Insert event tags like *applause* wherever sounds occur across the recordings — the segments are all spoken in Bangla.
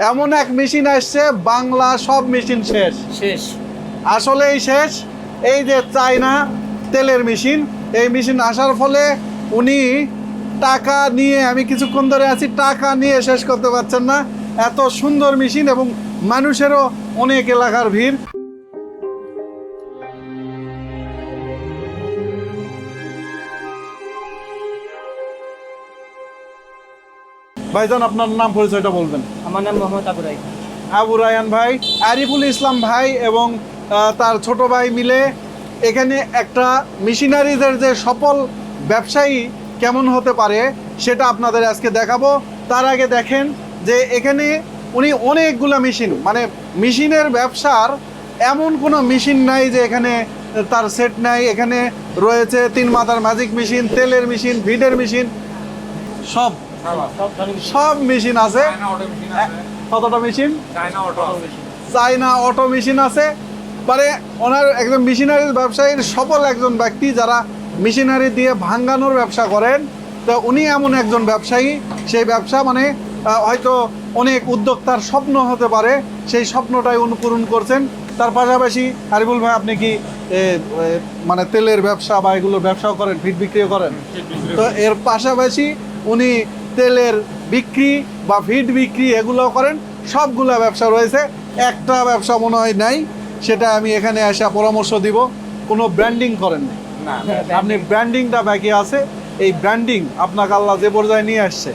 এমন এক মেশিন আসছে বাংলা সব মেশিন শেষ। শেষ। আসলেই শেষ এই যে চায়না তেলের মেশিন এই মেশিন আসার ফলে উনি টাকা নিয়ে আমি কিছুক্ষণ ধরে আছি টাকা নিয়ে শেষ করতে পারছেন না। এত সুন্দর মেশিন এবং মানুষেরও অনেক এলাকার ভিড়। ভাইজান আপনার নাম পরিচয়টা বলবেন। আমার নাম মোহাম্মদ আবু রাই আবু রায়ান ভাই আরিফুল ইসলাম ভাই এবং তার ছোট ভাই মিলে এখানে একটা মেশিনারিজের যে সফল ব্যবসায়ী কেমন হতে পারে সেটা আপনাদের আজকে দেখাবো। তার আগে দেখেন যে এখানে উনি অনেকগুলো মেশিন মানে মেশিনের ব্যবসার এমন কোনো মেশিন নাই যে এখানে তার সেট নাই। এখানে রয়েছে তিন মাথার ম্যাজিক মেশিন তেলের মেশিন ভিডের মেশিন সব। সব মেশিন আছে। কতটা মেশিন? চাইনা অটো মেশিন? আছে। মানে ওনার একজন মেশিনারি ব্যবসায়ীর সফল একজন ব্যক্তি যারা মেশিনারি দিয়ে ভাঙ্গানোর ব্যবসা করেন তো উনি এমন একজন ব্যবসায়ী। সেই ব্যবসা মানে হয়তো অনেক উদ্যোক্তার স্বপ্ন হতে পারে। সেই স্বপ্নটাই উনি পূরণ করছেন। তার পাশাপাশি আরিবুল ভাই আপনি কি মানে তেলের ব্যবসা বা এগুলোর ব্যবসাও করেন ফিট বিক্রিও করেন? তো এর পাশাপাশি উনি তেলের বিক্রি বা ফিড বিক্রি এগুলো করেন সবগুলো ব্যবসা রয়েছে। একটা ব্যবসা মনে হয় নাই সেটা আমি এখানে আসা পরামর্শ দিব কোনো ব্র্যান্ডিং করেন না আপনি ব্র্যান্ডিংটা বাকি আছে এই ব্র্যান্ডিং আপনাকে আল্লাহ যে পর্যায়ে নিয়ে আসছে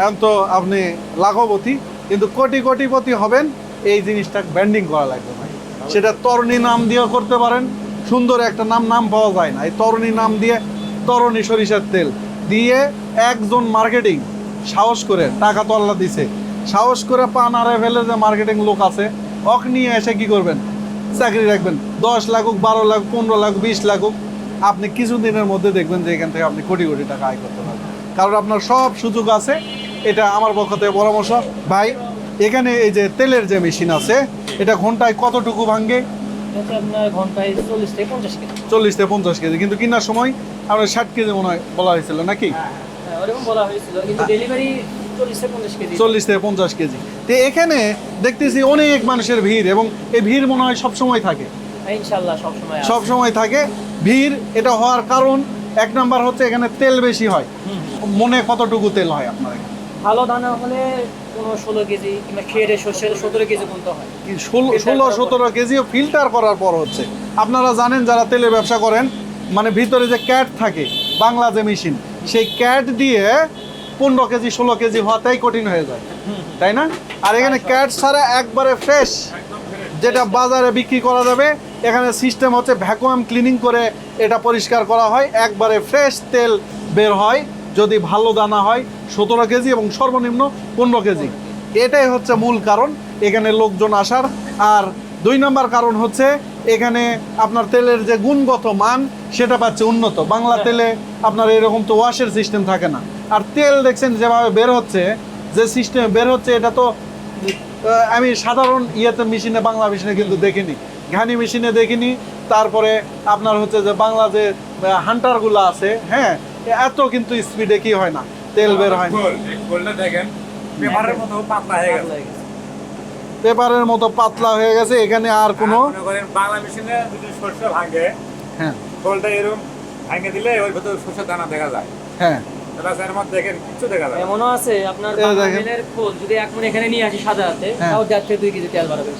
এখন তো আপনি লাখপতি কিন্তু কোটি কোটিপতি হবেন এই জিনিসটা ব্র্যান্ডিং করা লাগবে ভাই। সেটা তরণী নাম দিয়েও করতে পারেন সুন্দর একটা নাম নাম পাওয়া যায় না। এই তরণী নাম দিয়ে তরণী সরিষার তেল দিয়ে একজন মার্কেটিং সাহস করে টাকা তো আল্লাহ দিছে। সাহস করে পান আর ফেলে যে মার্কেটিং লোক আছে অক নিয়ে এসে কি করবেন? চাকরি রাখবেন। দশ লাখ হোক বারো লাখ পনেরো লাখ বিশ লাখ হোক আপনি কিছুদিনের মধ্যে দেখবেন যে এখান থেকে আপনি কোটি কোটি টাকা আয় করতে পারবেন। কারণ আপনার সব সুযোগ আছে এটা আমার পক্ষ থেকে পরামর্শ। ভাই এখানে এই যে তেলের যে মেশিন আছে এটা ঘন্টায় কতটুকু ভাঙ্গে? চল্লিশ থেকে পঞ্চাশ কেজি। চল্লিশ থেকে পঞ্চাশ কেজি। কিন্তু কেনার সময় আপনার ষাট কেজি মনে হয় বলা হয়েছিল নাকি? হ্যাঁ। চল্লিশ থেকে পঞ্চাশ কেজি। তো এখানে দেখতেছি অনেক মানুষের ভিড় এবং এই ভিড় মনে হয় সবসময় থাকে। হ্যাঁ, সব সময় থাকে। ভিড় এটা হওয়ার কারণ এক নাম্বার হচ্ছে এখানে তেল বেশি হয়। মনে কতটুকু তেল হয় আপনার ভালো দানা হলে ষোলো কেজি কিংবা খেয়ে কেজি হয়। সতেরো কেজিও ফিল্টার করার পর হচ্ছে। আপনারা জানেন যারা তেলের ব্যবসা করেন মানে ভিতরে যে ক্যাট থাকে বাংলা যে মেশিন সেই ক্যাট দিয়ে পনেরো কেজি, ষোলো কেজি হওয়াটাই কঠিন হয়ে যায়। তাই না? আর এখানে ক্যাট ছাড়া একবারে ফ্রেশ, যেটা বাজারে বিক্রি করা যাবে। এখানে সিস্টেম হচ্ছে ভ্যাকুয়াম ক্লিনিং করে এটা পরিষ্কার করা হয়। একবারে ফ্রেশ তেল বের হয়, যদি ভালো দানা হয়, সতেরো কেজি এবং সর্বনিম্ন পনেরো কেজি। এটাই হচ্ছে মূল কারণ, এখানে লোকজন আসার। আর দুই নম্বর কারণ হচ্ছে, এখানে আপনার তেলের যে গুণগত মান, সেটা পাচ্ছে উন্নত। বাংলা তেলে আপনার এরকম তো ওয়াশের সিস্টেম থাকে না। আর তেল দেখছেন যেভাবে বের হচ্ছে যে সিস্টেম বের হচ্ছে এটা তো আমি সাধারণ ইয়েতে মেশিনে বাংলা মেশিনে কিন্তু দেখিনি। ঘানি মেশিনে দেখিনি তারপরে আপনার হচ্ছে যে বাংলা যে হান্টারগুলো আছে হ্যাঁ এত কিন্তু স্পিডে কি হয় না তেল বের হয় দেখেন পেপারের মতো পাতলা হয়ে গেছে। পেপারের মতো পাতলা হয়ে গেছে এখানে আর কোনো বাংলা মেশিনে যদি সরষে ভাঙে হ্যাঁ। গোলটা এরকম ভাঙে দিলে ওই ভেতর দানা দেখা যায়। হ্যাঁ। তাহলে এর মধ্যে দেখেন কিচ্ছু দেখা যায় না। এমনও আছে আপনার বাংলাদেশের খোল যদি এক মন এখানে নিয়ে আসি সাদা হাতে হ্যাঁ। তাও দেড় থেকে দুই কেজি তেল বাড়াবে।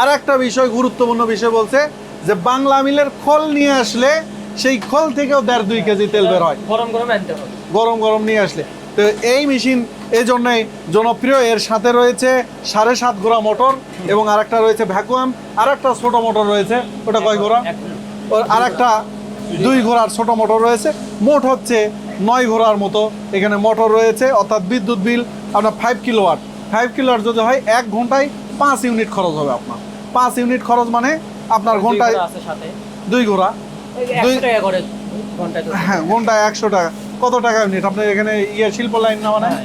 আর একটা বিষয় গুরুত্বপূর্ণ বিষয় বলছে যে বাংলা মিলের খোল নিয়ে আসলে সেই খোল থেকেও দেড় দুই কেজি তেল বের হয়। গরম গরম আনতে হবে। গরম গরম নিয়ে আসলে। তো এই মেশিন এই জন্যই জনপ্রিয়। এর সাথে রয়েছে সাড়ে সাত গোড়া মোটর এবং আরেকটা রয়েছে ভ্যাকুয়াম আর একটা ছোট মোটর রয়েছে। ওটা কয় গোড়া? আর একটা দুই ঘোড়ার ছোট মোটর রয়েছে। মোট হচ্ছে নয় ঘোড়ার মতো এখানে মোটর রয়েছে অর্থাৎ বিদ্যুৎ বিল আপনার ফাইভ কিলোওয়াট ফাইভ কিলোওয়াট যদি হয় এক ঘন্টায় পাঁচ ইউনিট খরচ হবে আপনার। পাঁচ ইউনিট খরচ মানে আপনার ঘন্টায় দুই ঘোড়া। দুই- হ্যাঁ ঘন্টায় একশো টাকা। কত টাকা ইউনিট আপনার এখানে ইয়ে শিল্প লাইন না মানে? হ্যাঁ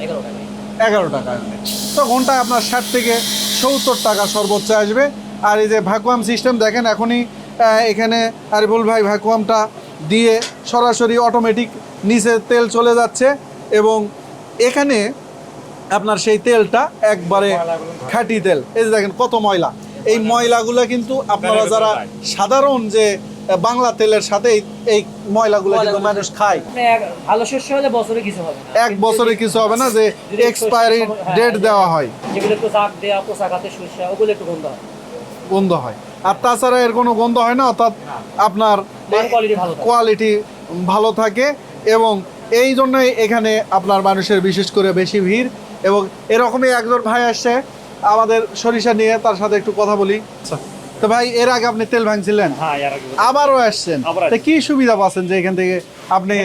এগারো টাকা। ইউনিট তো ঘন্টায় আপনার ষাট থেকে সত্তর টাকা সর্বোচ্চ আসবে। আর এই যে ভ্যাকুয়াম সিস্টেম দেখেন এখনই এখানে আরিফুল ভাই ভ্যাকুয়ামটা দিয়ে সরাসরি অটোমেটিক নিচে তেল চলে যাচ্ছে এবং এখানে আপনার সেই তেলটা একবারে খাঁটি তেল। এই যে দেখেন কত ময়লা। এই ময়লাগুলো কিন্তু আপনারা যারা সাধারণ যে বাংলা তেলের সাথে এই- ময়লাগুলো কিন্তু মানুষ খায়। ভালো শস্য হলে বছরে কিছু হবে না। এক বছরে কিছু হবে না যে এক্সপায়ারি হ্যাঁ, ডেট দেওয়া হয়। যেগুলো একটু জাগ দেওয়া পোশাক খাতে শস্য ওগুলো একটু গন্ধ হয়। গন্ধ হয়। আর তাছাড়া এর কোনো গন্ধ হয় না অর্থাৎ আপনার কোয়ালিটি ভালো থাকে। এবং এই জন্যই এখানে আপনার মানুষের বিশেষ করে বেশি ভিড় এবং এরকমই একজন ভাই আসছে আমাদের সরিষা নিয়ে তার সাথে একটু কথা বলি। তো ভাই এর আগে আপনি তেল ভাঙছিলেন? হ্যাঁ আবারও আসছেন? কি সুবিধা পাচ্ছেন যে এখান থেকে আপনি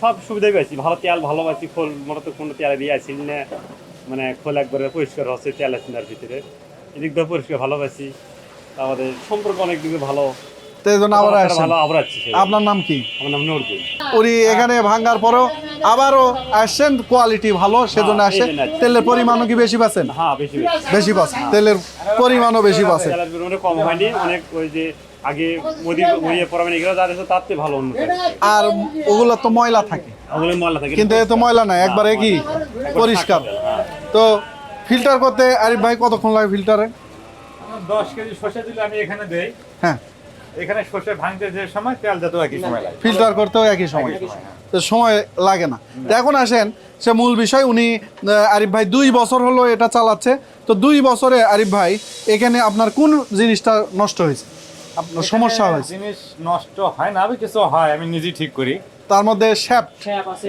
সব সুবিধাই পাইছি। ভালো তেল ভালো পাইছি। খোল মনে তো কোনো তেল দিয়ে আসি না। মানে খোল একবারে পরিষ্কার হচ্ছে তেল তার ভিতরে। এদিক দিয়ে পরিষ্কার ভালো পাইছি। আমাদের সম্পর্ক অনেক দিকে ভালো। তো এই জন্য আবার আসছেন। ভালো আবার আসছি আপনার নাম কি? আমার নাম নজরুল উনি এখানে ভাঙার পরেও আবারও আসছেন কোয়ালিটি ভালো সেজন্য হ্যাঁ, এই আসছেন তেলের পরিমাণও কি বেশি পাচ্ছেন? হ্যাঁ বেশি পাচ্ছেন তেলের পরিমাণও বেশি পাচ্ছেন। কম হয়নি। অনেক ওই যে আগে মোদি মরিয়ে পড়াবেন এগুলো যা দিয়েছে তার ভালো উন্নত আর ওগুলো তো ময়লা থাকে। ওগুলো ময়লা থাকে কিন্তু এ তো ময়লা নাই একবারে কি? পরিষ্কার। হ্যাঁ। তো ফিল্টার করতে আরিফ ভাই কতক্ষণ লাগে ফিল্টারে? দশ কেজি সর্ষে দিলে আমি এখানে দেই। হ্যাঁ। এখানে সর্ষে ভাঙতে যে সময় তেল যেতেও একই সময় লাগে। ফিল্টার করতেও একই সময়। তো সময় লাগে না। তো এখন আসেন সে মূল বিষয় উনি আরিফ ভাই দুই বছর হলো এটা চালাচ্ছে। তো দুই বছরে আরিফ ভাই এখানে আপনার কোন জিনিসটা নষ্ট হয়েছে? আপনার সমস্যা হয়েছে? জিনিস নষ্ট হয় না আমি কিছু হয় আমি নিজেই ঠিক করি। তার মধ্যে শ্যাফট। শ্যাপ আছে।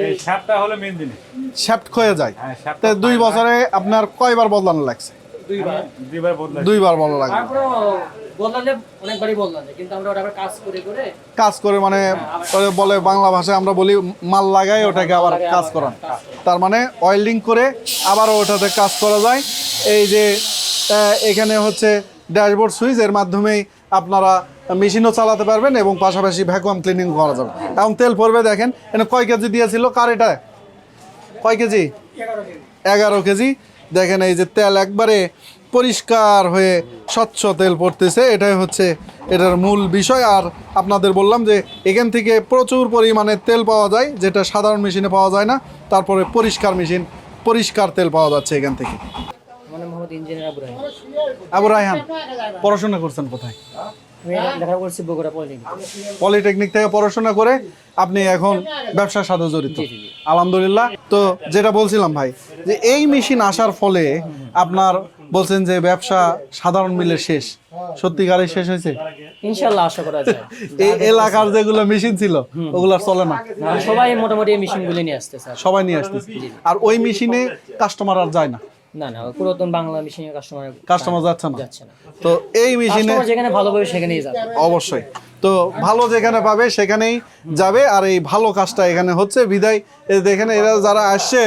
হলো মেন জিনিস। শ্যাফট ক্ষয়ে যায়। হ্যাঁ তো দুই বছরে আপনার কয়বার বদলানো লাগছে? দুইবার। বদলালে অনেকবারই কিন্তু আমরা ওটা কাজ করে করে কাজ করে মানে বলে বাংলা ভাষায় আমরা বলি মাল লাগাই ওটাকে আবার কাজ করান। তার মানে অয়েলিং করে আবারও ওটাতে কাজ করা যায়। এই যে এখানে হচ্ছে ড্যাশবোর্ড সুইচ এর মাধ্যমেই আপনারা মেশিনও চালাতে পারবেন এবং পাশাপাশি ভ্যাকুয়াম ক্লিনিং করা যাবে। এবং তেল পড়বে দেখেন এখানে কয় কেজি দিয়েছিল? কার এটা? কয় কেজি। এগারো কেজি। দেখেন এই যে তেল একবারে পরিষ্কার হয়ে স্বচ্ছ তেল পড়তেছে এটাই হচ্ছে এটার মূল বিষয়। আর আপনাদের বললাম যে এখান থেকে প্রচুর পরিমাণে তেল পাওয়া যায় যেটা সাধারণ মেশিনে পাওয়া যায় না তারপরে পরিষ্কার মেশিন পরিষ্কার তেল পাওয়া যাচ্ছে এখান থেকে। আবু রায়হান পড়াশোনা করছেন কোথায়? পলিটেকনিক। থেকে পড়াশোনা করে আপনি এখন ব্যবসার সাথে জড়িত। আলহামদুলিল্লাহ। তো যেটা বলছিলাম ভাই যে এই মেশিন আসার ফলে আপনার বলছেন যে ব্যবসা সাধারণ মিলে শেষ। সত্যিকারের শেষ হয়েছে? ইনশাল্লাহ আশা করা যায়। *laughs* এই এলাকার যেগুলো মেশিন ছিল ওগুলো চলে না। সবাই মোটামুটি এই মেশিনগুলো নিয়ে আসতে স্যার। সবাই নিয়ে আসতেছে। আর ওই মেশিনে কাস্টমার আর যায় না। না না পুরাতন বাংলা মেশিনের কাস্টমার কাস্টমার যাচ্ছে না। যাচ্ছে না। তো এই মেশিনে যেখানে ভালো পাবে সেখানেই যাবে। অবশ্যই। তো ভালো যেখানে পাবে সেখানেই যাবে। আর এই ভালো কাজটা এখানে হচ্ছে। বিদায় দেখেন এরা যারা আসছে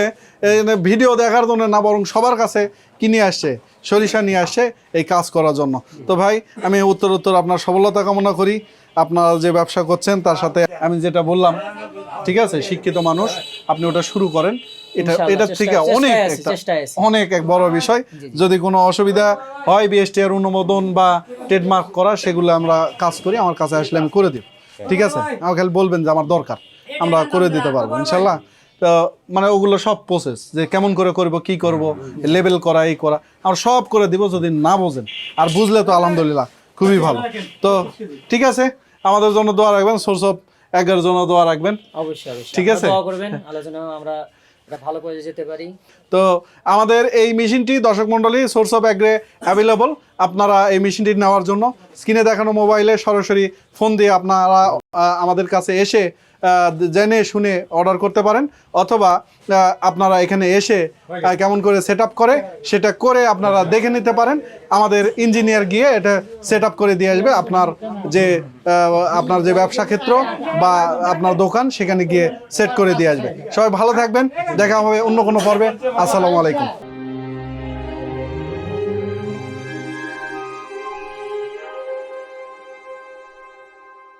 ভিডিও দেখার জন্য না, বরং সবার কাছে কিনে আসছে? সরিষা নিয়ে আসছে এই কাজ করার জন্য। তো ভাই, আমি উত্তর উত্তর আপনার সফলতা কামনা করি। আপনারা যে ব্যবসা করছেন, তার সাথে আমি যেটা বললাম, ঠিক আছে, শিক্ষিত মানুষ, আপনি ওটা শুরু করেন। এটা এটার থেকে অনেক একটা অনেক এক বড় বিষয়। যদি কোনো অসুবিধা হয় বিএসটি এর অনুমোদন বা ট্রেডমার্ক করা সেগুলো আমরা কাজ করি আমার কাছে আসলে আমি করে দিব। ঠিক আছে? আমাকে খালি বলবেন যে আমার দরকার আমরা করে দিতে পারব ইনশাল্লাহ তো মানে ওগুলো সব প্রসেস যে কেমন করে করব কি করব লেবেল করা এই করা আমরা সব করে দিব যদি না বোঝেন। আর বুঝলে তো আলহামদুলিল্লাহ খুবই ভালো। তো ঠিক আছে? আমাদের জন্য দোয়া রাখবেন সোর্স অফ এগারো জন্য দোয়া রাখবেন। অবশ্যই ঠিক আছে? দোয়া করবেন আলোচনা আমরা ভালো করে যেতে পারি। তো আমাদের এই মেশিনটি দর্শক মণ্ডলী সোর্স অফ অ্যাগ্রে অ্যাভেলেবল আপনারা এই মেশিনটি নেওয়ার জন্য স্ক্রিনে দেখানো মোবাইলে সরাসরি ফোন দিয়ে আপনারা আমাদের কাছে এসে জেনে শুনে অর্ডার করতে পারেন অথবা আপনারা এখানে এসে কেমন করে সেট করে সেটা করে আপনারা দেখে নিতে পারেন। আমাদের ইঞ্জিনিয়ার গিয়ে এটা সেট করে দিয়ে আসবে আপনার যে আপনার যে ব্যবসা ক্ষেত্র বা আপনার দোকান সেখানে গিয়ে সেট করে দিয়ে আসবে। সবাই ভালো থাকবেন দেখা হবে অন্য কোনো পর্বে। আসসালামু আলাইকুম।